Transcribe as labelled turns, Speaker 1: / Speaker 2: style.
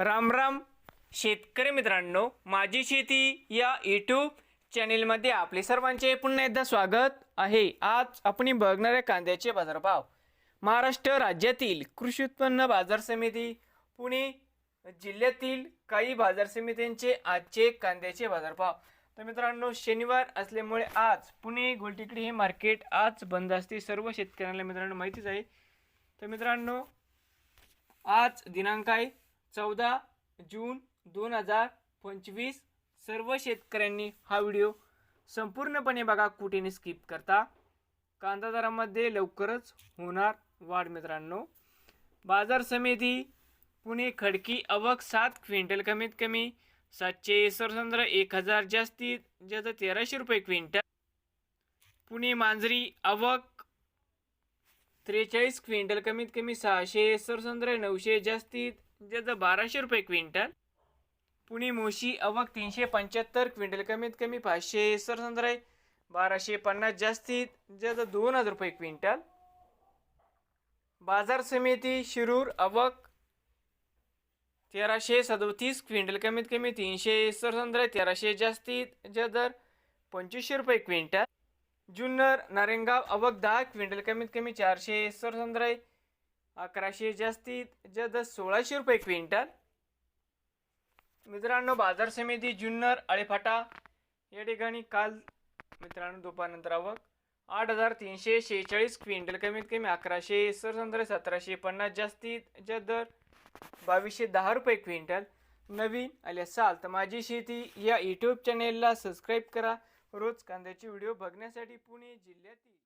Speaker 1: राम राम. शेतकरी मित्रांनो माझी शेती या यूट्यूब चॅनेलमध्ये आपले सर्वांचे पुन्हा एकदा स्वागत आहे. आज आपण बघणाऱ्या कांद्याचे बाजारभाव. महाराष्ट्र राज्यातील कृषी उत्पन्न बाजार समिती पुणे जिल्ह्यातील काही बाजार समित्यांचे आजचे कांद्याचे बाजारभाव. तर मित्रांनो शनिवार असल्यामुळे आज पुणे गोलटेकडी हे मार्केट आज बंद असते. सर्व शेतकऱ्यांना मित्रांनो माहितीच आहे. तर मित्रांनो आज दिनांक आहे चौदा जून दोन हजार पंचवीस सर्व शेतकऱ्यांनी हा व्हिडिओ संपूर्णपणे बघा कुठेने स्किप करता. कांदा दरामध्ये लवकरच होणार वाढ मित्रांनो. बाजार समिती पुणे खडकी अवक सात क्विंटल कमीत कमी सातशे सरसंद्र एक हजार जास्तीत ज्याचं तेराशे रुपये क्विंटल. पुणे मांजरी अवक त्रेचाळीस क्विंटल कमीत कमी सहाशे सरसंद्र नऊशे जास्तीत जास्त बाराशे रुपये क्विंटल पुणे मोशी अवक तीनशे पंच्याहत्तर क्विंटल कमीत कमी पाचशे सरसंद्र बाराशे पन्नास जास्तीत ज्याचं दोन हजार रुपये क्विंटल. बाजार समिती शिरूर अवक तेराशे सदोतीस क्विंटल कमीत कमी तीनशे सरसंद्र तेराशे जास्तीत जास्त दर पंचवीसशे रुपये क्विंटल. जुन्नर नारेंगाव अवक दहा क्विंटल कमीत कमी चारशे सरसंद्र अकराशे जास्तीत जास्त सोळाशे रुपये क्विंटल. मित्रांनो बाजार समिती जुन्नर आळेफाटा या ठिकाणी काल मित्रांनो दुपारनंतर आवक. आठ हजार तीनशे शेहेचाळीस क्विंटल कमीत कमी अकराशे सरसंत्र सतराशे पन्नास जास्तीत जास्त दर बावीसशे दहा रुपये क्विंटल. नवीन आले असाल तर माझी शेती या यूट्यूब चॅनेलला सबस्क्राईब करा. रोज कांद्याचे व्हिडिओ बघण्यासाठी पुणे जिल्ह्यातील